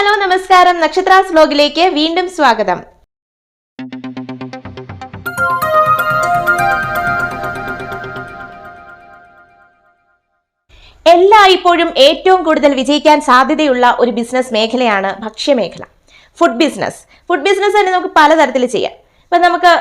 Hello നമസ്കാരം. നക്ഷത്രാസ് വ്ലോഗിലേക്ക് വീണ്ടും സ്വാഗതം. എല്ലായ്പ്പോഴും ഏറ്റവും കൂടുതൽ വിജയിക്കാൻ സാധ്യതയുള്ള ഒരു ബിസിനസ് മേഖലയാണ് ഭക്ഷ്യമേഖല. ഫുഡ് ബിസിനസ് ഫുഡ് ബിസിനസ് തന്നെ നമുക്ക് പലതരത്തിൽ ചെയ്യാം. ഇപ്പം നമുക്ക്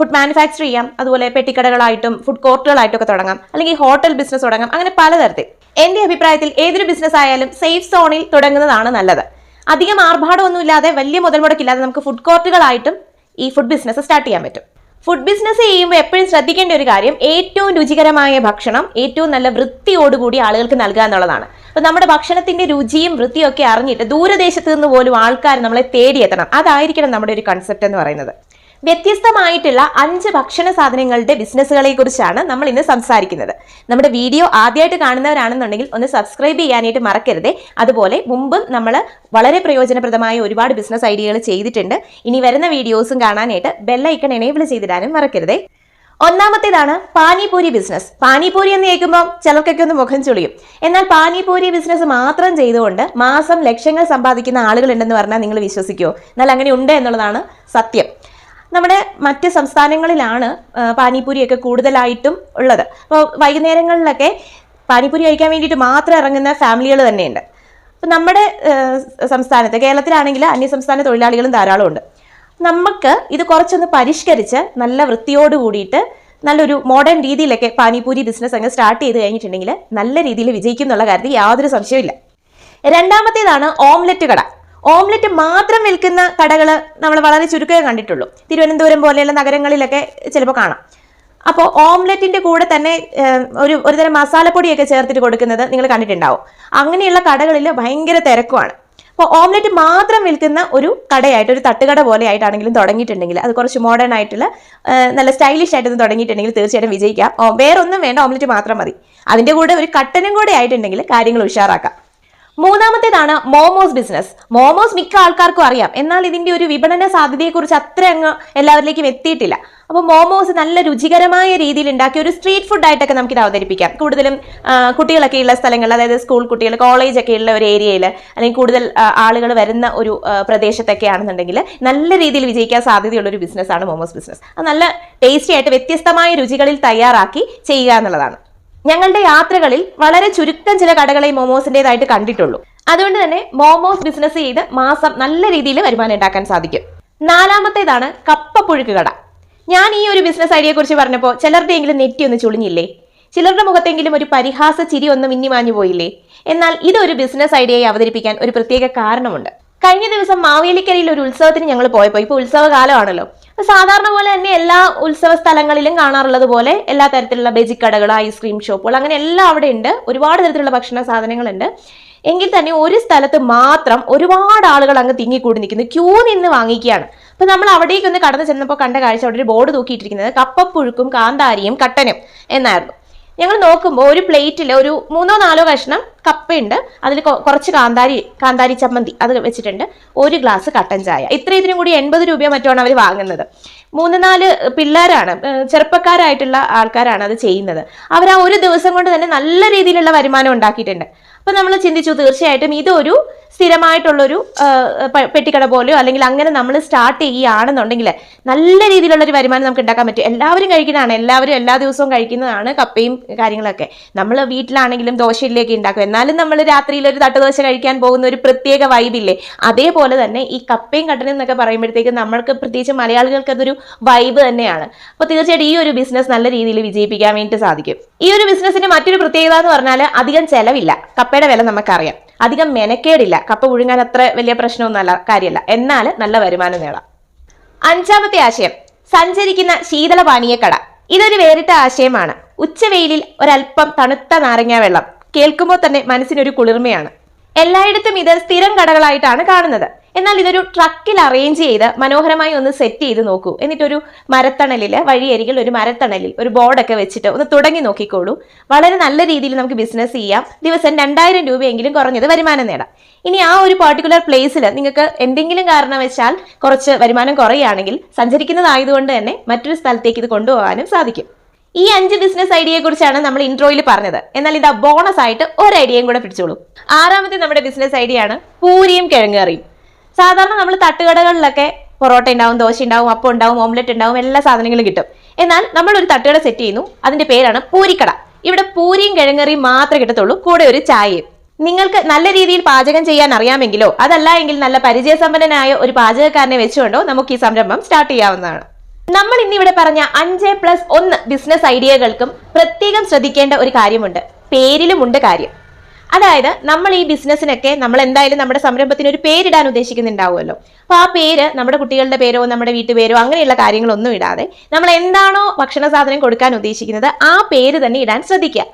ഫുഡ് മാനുഫാക്ചർ ചെയ്യാം. അതുപോലെ പെട്ടിക്കടകളായിട്ടും ഫുഡ് കോർട്ടുകളായിട്ടും ഒക്കെ തുടങ്ങാം. അല്ലെങ്കിൽ ഹോട്ടൽ ബിസിനസ് തുടങ്ങാം. അങ്ങനെ പലതരത്തിൽ. എന്റെ അഭിപ്രായത്തിൽ ഏതൊരു ബിസിനസ് ആയാലും സേഫ് സോണിൽ തുടങ്ങുന്നതാണ് നല്ലത്. അധികം ആർഭാടമൊന്നുമില്ലാതെ വലിയ മുതൽ മുടക്കില്ലാതെ നമുക്ക് ഫുഡ് കോർട്ടുകളായിട്ടും ഈ ഫുഡ് ബിസിനസ് സ്റ്റാർട്ട് ചെയ്യാൻ പറ്റും. ഫുഡ് ബിസിനസ് ചെയ്യുമ്പോൾ എപ്പോഴും ശ്രദ്ധിക്കേണ്ട ഒരു കാര്യം ഏറ്റവും രുചികരമായ ഭക്ഷണം ഏറ്റവും നല്ല വൃത്തിയോടുകൂടി ആളുകൾക്ക് നൽകുക എന്നുള്ളതാണ്. അപ്പൊ നമ്മുടെ ഭക്ഷണത്തിന്റെ രുചിയും വൃത്തിയും ഒക്കെ അറിഞ്ഞിട്ട് ദൂരദേശത്ത് നിന്ന് പോലും ആൾക്കാർ നമ്മളെ തേടിയെത്തണം. അതായിരിക്കണം നമ്മുടെ ഒരു കൺസെപ്റ്റ് എന്ന് പറയുന്നത്. വ്യത്യസ്തമായിട്ടുള്ള അഞ്ച് ഭക്ഷണ സാധനങ്ങളുടെ ബിസിനസ്സുകളെ കുറിച്ചാണ് നമ്മൾ ഇന്ന് സംസാരിക്കുന്നത്. നമ്മുടെ വീഡിയോ ആദ്യമായിട്ട് കാണുന്നവരാണെന്നുണ്ടെങ്കിൽ ഒന്ന് സബ്സ്ക്രൈബ് ചെയ്യാനായിട്ട് മറക്കരുതേ. അതുപോലെ മുമ്പും നമ്മൾ വളരെ പ്രയോജനപ്രദമായ ഒരുപാട് ബിസിനസ് ഐഡിയകൾ ചെയ്തിട്ടുണ്ട്. ഇനി വരുന്ന വീഡിയോസും കാണാനായിട്ട് ബെല്ലൈക്കൺ എനേബിൾ ചെയ്തിടാനും മറക്കരുതേ. ഒന്നാമത്തേതാണ് പാനിപൂരി ബിസിനസ്. പാനിപൂരി എന്ന് കേൾക്കുമ്പോൾ ചിലർക്കൊക്കെ ഒന്ന് മുഖം ചുളിയും. എന്നാൽ പാനിപൂരി ബിസിനസ് മാത്രം ചെയ്തുകൊണ്ട് മാസം ലക്ഷങ്ങൾ സമ്പാദിക്കുന്ന ആളുകളുണ്ടെന്ന് പറഞ്ഞാൽ നിങ്ങൾ വിശ്വസിക്കുമോ എന്നാൽ അങ്ങനെ ഉണ്ട് എന്നുള്ളതാണ് സത്യം. നമ്മുടെ മറ്റ് സംസ്ഥാനങ്ങളിലാണ് പാനിപ്പൂരിയൊക്കെ കൂടുതലായിട്ടും ഉള്ളത്. അപ്പോൾ വൈകുന്നേരങ്ങളിലൊക്കെ പാനിപ്പൂരി കഴിക്കാൻ വേണ്ടിയിട്ട് മാത്രം ഇറങ്ങുന്ന ഫാമിലികൾ തന്നെയുണ്ട്. അപ്പം നമ്മുടെ സംസ്ഥാനത്ത് കേരളത്തിലാണെങ്കിൽ അന്യസംസ്ഥാന തൊഴിലാളികളും ധാരാളമുണ്ട് നമുക്ക് ഇത് കുറച്ചൊന്ന് പരിഷ്കരിച്ച് നല്ല വൃത്തിയോട് കൂടിയിട്ട് നല്ലൊരു മോഡേൺ രീതിയിലൊക്കെ പാനിപൂരി ബിസിനസ് അങ്ങ് സ്റ്റാർട്ട് ചെയ്ത് കഴിഞ്ഞിട്ടുണ്ടെങ്കിൽ നല്ല രീതിയിൽ വിജയിക്കും എന്നുള്ള കാര്യത്തിൽ യാതൊരു സംശയമില്ല രണ്ടാമത്തേതാണ് ഓംലെറ്റ് കട. ഓംലെറ്റ് മാത്രം വിൽക്കുന്ന കടകൾ നമ്മൾ വളരെ ചുരുക്കമേ കണ്ടിട്ടുള്ളൂ. തിരുവനന്തപുരം പോലെയുള്ള നഗരങ്ങളിലൊക്കെ ചിലപ്പോൾ കാണാം. അപ്പോൾ ഓംലെറ്റിന്റെ കൂടെ തന്നെ ഒരു ഒരു ഒരുതരം മസാലപ്പൊടിയൊക്കെ ചേർത്തിട്ട് കൊടുക്കുന്നത് നിങ്ങൾ കണ്ടിട്ടുണ്ടാവും. അങ്ങനെയുള്ള കടകളിൽ ഭയങ്കര തിരക്കുമാണ് അപ്പോൾ ഓംലെറ്റ് മാത്രം വിൽക്കുന്ന ഒരു കടയായിട്ട് ഒരു തട്ടുകട പോലെ ആയിട്ടാണെങ്കിലും തുടങ്ങിയിട്ടുണ്ടെങ്കിൽ അത് കുറച്ച് മോഡേൺ ആയിട്ടുള്ള നല്ല സ്റ്റൈലിഷ് ആയിട്ടൊന്ന് തുടങ്ങിയിട്ടുണ്ടെങ്കിൽ തീർച്ചയായിട്ടും വിജയിക്കാം. വേറൊന്നും വേണ്ട ഓംലെറ്റ് മാത്രം മതി. അതിന്റെ കൂടെ ഒരു കട്ടനും കൂടെ ആയിട്ടുണ്ടെങ്കിൽ കാര്യങ്ങൾ ഉഷാറാക്കാം. മൂന്നാമത്തേതാണ് മോമോസ് ബിസിനസ്. മോമോസ് മിക്ക ആൾക്കാർക്കും അറിയാം. എന്നാൽ ഇതിന്റെ ഒരു വിപണന സാധ്യതയെക്കുറിച്ച് അത്ര അങ്ങ് എല്ലാവരിലേക്കും എത്തിയിട്ടില്ല. അപ്പോൾ മോമോസ് നല്ല രുചികരമായ രീതിയിൽ ഉണ്ടാക്കിയ ഒരു സ്ട്രീറ്റ് ഫുഡ് ആയിട്ടൊക്കെ നമുക്ക് ഇത് അവതരിപ്പിക്കാം. കൂടുതലും കുട്ടികളൊക്കെ ഉള്ള സ്ഥലങ്ങളിൽ അതായത് സ്കൂൾ കുട്ടികൾ കോളേജ് ഒക്കെ ഉള്ള ഒരു ഏരിയയിൽ അല്ലെങ്കിൽ കൂടുതൽ ആളുകൾ വരുന്ന ഒരു പ്രദേശത്തൊക്കെ ആണെന്നുണ്ടെങ്കിൽ നല്ല രീതിയിൽ വിജയിക്കാൻ സാധ്യതയുള്ള ഒരു ബിസിനസ്സാണ് മോമോസ് ബിസിനസ് അത് നല്ല ടേസ്റ്റി ആയിട്ട് വ്യത്യസ്തമായ രുചികളിൽ തയ്യാറാക്കി ചെയ്യുക എന്നുള്ളതാണ്. ഞങ്ങളുടെ യാത്രകളിൽ വളരെ ചുരുക്കം ചില കടകളെ മോമോസിന്റെതായിട്ട് കണ്ടിട്ടുള്ളൂ. അതുകൊണ്ട് തന്നെ മോമോസ് ബിസിനസ് ചെയ്ത് മാസം നല്ല രീതിയിൽ വരുമാനം ഉണ്ടാക്കാൻ സാധിക്കും. നാലാമത്തേതാണ് കപ്പപ്പുഴുക്ക് കട. ഞാൻ ഈ ഒരു ബിസിനസ് ഐഡിയയെ കുറിച്ച് പറഞ്ഞപ്പോൾ ചിലരുടെയെങ്കിലും നെറ്റി ഒന്ന് ചുളിഞ്ഞില്ലേ? ചിലരുടെ മുഖത്തെങ്കിലും ഒരു പരിഹാസ ചിരി ഒന്ന് മിന്നിമാഞ്ഞു പോയില്ലേ? എന്നാൽ ഇതൊരു ബിസിനസ് ഐഡിയയെ അവതരിപ്പിക്കാൻ ഒരു പ്രത്യേക കാരണമുണ്ട്. കഴിഞ്ഞ ദിവസം മാവേലിക്കരയിൽ ഒരു ഉത്സവത്തിന് ഞങ്ങൾ പോയപ്പോൾ ഇപ്പോൾ ഉത്സവകാലമാണല്ലോ. സാധാരണ പോലെ തന്നെ എല്ലാ ഉത്സവ സ്ഥലങ്ങളിലും കാണാറുള്ളത് പോലെ എല്ലാ തരത്തിലുള്ള ബെജിക്കടകൾ ഐസ്ക്രീം ഷോപ്പുകൾ അങ്ങനെ എല്ലാം അവിടെ ഉണ്ട്. ഒരുപാട് തരത്തിലുള്ള ഭക്ഷണ സാധനങ്ങളുണ്ട്. എങ്കിൽ തന്നെ ഒരു സ്ഥലത്ത് മാത്രം ഒരുപാട് ആളുകൾ അങ്ങ് തിങ്ങിക്കൂടി നിൽക്കുന്നു. ക്യൂ നിന്ന് വാങ്ങിക്കുകയാണ്. അപ്പൊ നമ്മൾ അവിടേക്ക് ഒന്ന് കടന്നു ചെന്നപ്പോൾ കണ്ട കാഴ്ച അവിടെ ഒരു ബോർഡ് തൂക്കിയിട്ടിരിക്കുന്നത് കപ്പപ്പുഴുക്കും കാന്താരിയും കട്ടനും എന്നായിരുന്നു. ഞങ്ങൾ നോക്കുമ്പോൾ ഒരു പ്ലേറ്റിൽ ഒരു മൂന്നോ നാലോ കഷ്ണം കപ്പയുണ്ട്. അതിൽ കുറച്ച് കാന്താരി കാന്താരി ചമ്മന്തി അത് വെച്ചിട്ടുണ്ട്. ഒരു ഗ്ലാസ് കട്ടൻ ചായ. ഇത്ര ഇതിനും കൂടി എൺപത് രൂപയോ മറ്റോ അവർ വാങ്ങുന്നത്. മൂന്ന് നാല് പിള്ളേരാണ് ചെറുപ്പക്കാരായിട്ടുള്ള ആൾക്കാരാണ് അത് ചെയ്യുന്നത്. അവർ ആ ഒരു ദിവസം കൊണ്ട് തന്നെ നല്ല രീതിയിലുള്ള വരുമാനം ഉണ്ടാക്കിയിട്ടുണ്ട്. അപ്പം നമ്മൾ ചിന്തിച്ചു തീർച്ചയായിട്ടും ഇതൊരു സ്ഥിരമായിട്ടുള്ളൊരു പെട്ടിക്കട പോലെയോ അല്ലെങ്കിൽ അങ്ങനെ നമ്മൾ സ്റ്റാർട്ട് ചെയ്യുകയാണെന്നുണ്ടെങ്കിൽ നല്ല രീതിയിലുള്ളൊരു വരുമാനം നമുക്ക് ഉണ്ടാക്കാൻ പറ്റും. എല്ലാവരും കഴിക്കുന്നതാണ്. എല്ലാവരും എല്ലാ ദിവസവും കഴിക്കുന്നതാണ് കപ്പയും കാര്യങ്ങളൊക്കെ. നമ്മൾ വീട്ടിലാണെങ്കിലും ദോശയിലേക്ക് ഉണ്ടാക്കും. എന്നാലും നമ്മൾ രാത്രിയിൽ ഒരു തട്ടുദോശ കഴിക്കാൻ പോകുന്ന ഒരു പ്രത്യേക വൈബില്ലേ അതേപോലെ തന്നെ ഈ കപ്പയും കട്ടനും എന്നൊക്കെ പറയുമ്പോഴത്തേക്ക് നമ്മൾക്ക് പ്രത്യേകിച്ച് മലയാളികൾക്ക് അതൊരു വൈബ് തന്നെയാണ്. അപ്പോൾ തീർച്ചയായിട്ടും ഈ ഒരു ബിസിനസ് നല്ല രീതിയിൽ വിജയിപ്പിക്കാൻ വേണ്ടിയിട്ട് സാധിക്കും. ഈ ഒരു ബിസിനസിന്റെ മറ്റൊരു പ്രത്യേകത എന്ന് പറഞ്ഞാൽ അധികം ചെലവില്ല. കപ്പയുടെ വില നമുക്കറിയാം. അധികം മെനക്കേടില്ല. കപ്പ പുഴുങ്ങാൻ അത്ര വലിയ പ്രശ്നമൊന്നും അല്ല കാര്യമല്ല. എന്നാൽ നല്ല വരുമാനം നേടാം. അഞ്ചാമത്തെ ആശയം സഞ്ചരിക്കുന്ന ശീതളപാനീയക്കട ഇതൊരു വേറിട്ട ആശയമാണ്. ഉച്ചവെയിലിൽ ഒരൽപ്പം തണുത്ത നാരങ്ങ വെള്ളം കേൾക്കുമ്പോൾ തന്നെ മനസ്സിനൊരു കുളിർമയാണ്. എല്ലായിടത്തും ഇത് സ്ഥിരം കടകളായിട്ടാണ് കാണുന്നത്. എന്നാൽ ഇതൊരു ട്രക്കിൽ അറേഞ്ച് ചെയ്ത് മനോഹരമായി ഒന്ന് സെറ്റ് ചെയ്ത് നോക്കൂ. എന്നിട്ടൊരു മരത്തണലിൽ വഴിയരികിൽ ഒരു മരത്തണലിൽ ഒരു ബോർഡൊക്കെ വെച്ചിട്ട് ഒന്ന് തുടങ്ങി നോക്കിക്കോളൂ. വളരെ നല്ല രീതിയിൽ നമുക്ക് ബിസിനസ് ചെയ്യാം. ദിവസം രണ്ടായിരം രൂപയെങ്കിലും കുറഞ്ഞത് വരുമാനം നേടാം. ഇനി ആ ഒരു പർട്ടിക്കുലർ പ്ലേസിൽ നിങ്ങൾക്ക് എന്തെങ്കിലും കാരണം വെച്ചാൽ കുറച്ച് വരുമാനം കുറയുകയാണെങ്കിൽ സഞ്ചരിക്കുന്നതായതുകൊണ്ട് തന്നെ മറ്റൊരു സ്ഥലത്തേക്ക് ഇത് കൊണ്ടുപോകാനും സാധിക്കും. ഈ അഞ്ച് ബിസിനസ് ഐഡിയയെ കുറിച്ചാണ് നമ്മൾ ഇൻട്രോയിൽ പറഞ്ഞത്. എന്നാൽ ഇതാ ബോണസ് ആയിട്ട് ഒരു ഐഡിയയും കൂടെ പിടിച്ചോളൂ. ആറാമത്തെ നമ്മുടെ ബിസിനസ് ഐഡിയ ആണ് പൂരിയും കിഴങ്ങേറിയും സാധാരണ നമ്മൾ തട്ടുകടകളിലൊക്കെ പൊറോട്ട ഉണ്ടാവും ദോശ ഉണ്ടാവും അപ്പം ഉണ്ടാവും ഓംലെറ്റ് ഉണ്ടാവും എല്ലാ സാധനങ്ങളും കിട്ടും. എന്നാൽ നമ്മൾ ഒരു തട്ടുകട സെറ്റ് ചെയ്യുന്നു. അതിന്റെ പേരാണ് പൂരിക്കട. ഇവിടെ പൂരിയും കിഴങ്ങറിയും മാത്രമേ കിട്ടത്തുള്ളൂ. കൂടെ ഒരു ചായയും. നിങ്ങൾക്ക് നല്ല രീതിയിൽ പാചകം ചെയ്യാൻ അറിയാമെങ്കിലോ അതല്ല എങ്കിൽ നല്ല പരിചയസമ്പന്നനായ ഒരു പാചകക്കാരനെ വെച്ചുകൊണ്ടോ നമുക്ക് ഈ സംരംഭം സ്റ്റാർട്ട് ചെയ്യാവുന്നതാണ്. നമ്മൾ ഇന്നിവിടെ പറഞ്ഞ അഞ്ച് പ്ലസ് ഒന്ന് ബിസിനസ് ഐഡിയകൾക്കും പ്രത്യേകം ശ്രദ്ധിക്കേണ്ട ഒരു കാര്യമുണ്ട്. പേരിലുമുണ്ട് കാര്യം. അതായത് നമ്മൾ ഈ ബിസിനസ്സിനൊക്കെ നമ്മൾ എന്തായാലും നമ്മുടെ സംരംഭത്തിന് ഒരു പേരിടാൻ ഉദ്ദേശിക്കുന്നുണ്ടാവുമല്ലോ. അപ്പൊ ആ പേര് നമ്മുടെ കുട്ടികളുടെ പേരോ നമ്മുടെ വീട്ടുപേരോ അങ്ങനെയുള്ള കാര്യങ്ങളൊന്നും ഇടാതെ നമ്മൾ എന്താണോ ഭക്ഷണ സാധനം കൊടുക്കാൻ ഉദ്ദേശിക്കുന്നത് ആ പേര് തന്നെ ഇടാൻ ശ്രദ്ധിക്കുക.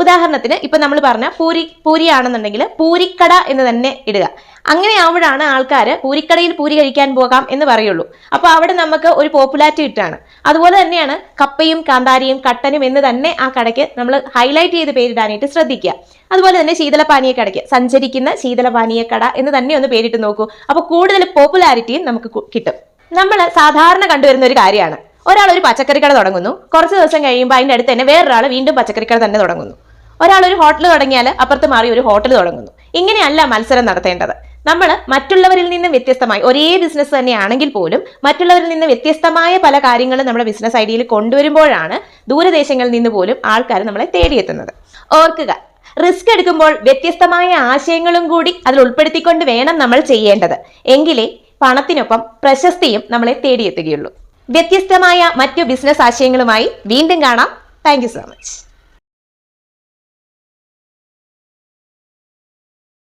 ഉദാഹരണത്തിന് ഇപ്പൊ നമ്മൾ പറഞ്ഞ പൂരി പൂരിയാണെന്നുണ്ടെങ്കിൽ പൂരിക്കട എന്ന് തന്നെ ഇടുക. അങ്ങനെ ആവുമ്പോഴാണ് ആൾക്കാർ പൂരിക്കടയിൽ പൂരി കഴിക്കാൻ പോകാം എന്ന് പറയുള്ളൂ. അപ്പൊ അവിടെ നമുക്ക് ഒരു പോപ്പുലാരിറ്റി കിട്ടാണ് അതുപോലെ തന്നെയാണ് കപ്പയും കാന്താരിയും കട്ടനും എന്ന് തന്നെ ആ കടയ്ക്ക് നമ്മൾ ഹൈലൈറ്റ് ചെയ്ത് പേരിടാനായിട്ട് ശ്രദ്ധിക്കുക. അതുപോലെ തന്നെ ശീതളപാനീയ കടയ്ക്ക് സഞ്ചരിക്കുന്ന ശീതളപാനീയ കട എന്ന് തന്നെ ഒന്ന് പേരിട്ട് നോക്കൂ. അപ്പൊ കൂടുതൽ പോപ്പുലാരിറ്റിയും നമുക്ക് കിട്ടും. നമ്മൾ സാധാരണ കണ്ടുവരുന്ന ഒരു കാര്യമാണ്. ഒരാൾ ഒരു പച്ചക്കറി കട തുടങ്ങുന്നു. കുറച്ച് ദിവസം കഴിയുമ്പോൾ അതിന്റെ അടുത്ത് തന്നെ വേറൊരാൾ വീണ്ടും പച്ചക്കറി കട തന്നെ തുടങ്ങുന്നു. ഒരാൾ ഒരു ഹോട്ടൽ തുടങ്ങിയാൽ അപ്പുറത്ത് മാറി ഒരു ഹോട്ടൽ തുടങ്ങുന്നു. ഇങ്ങനെയല്ല മത്സരം നടത്തേണ്ടത്. നമ്മൾ മറ്റുള്ളവരിൽ നിന്ന് വ്യത്യസ്തമായി ഒരേ ബിസിനസ് തന്നെയാണെങ്കിൽ പോലും മറ്റുള്ളവരിൽ നിന്ന് വ്യത്യസ്തമായ പല കാര്യങ്ങളും നമ്മുടെ ബിസിനസ് ഐഡിയയിൽ കൊണ്ടുവരുമ്പോഴാണ് ദൂരദേശങ്ങളിൽ നിന്ന് പോലും ആൾക്കാർ നമ്മളെ തേടിയെത്തുന്നത്. ഓർക്കുക റിസ്ക് എടുക്കുമ്പോൾ വ്യത്യസ്തമായ ആശയങ്ങളും കൂടി അതിൽ ഉൾപ്പെടുത്തിക്കൊണ്ട് വേണം നമ്മൾ ചെയ്യേണ്ടത്. എങ്കിലേ പണത്തിനൊപ്പം പ്രശസ്തിയും നമ്മളെ തേടിയെത്തുകയുള്ളൂ. വ്യത്യസ്തമായ മറ്റു ബിസിനസ് ആശയങ്ങളുമായി വീണ്ടും കാണാം. Thank so much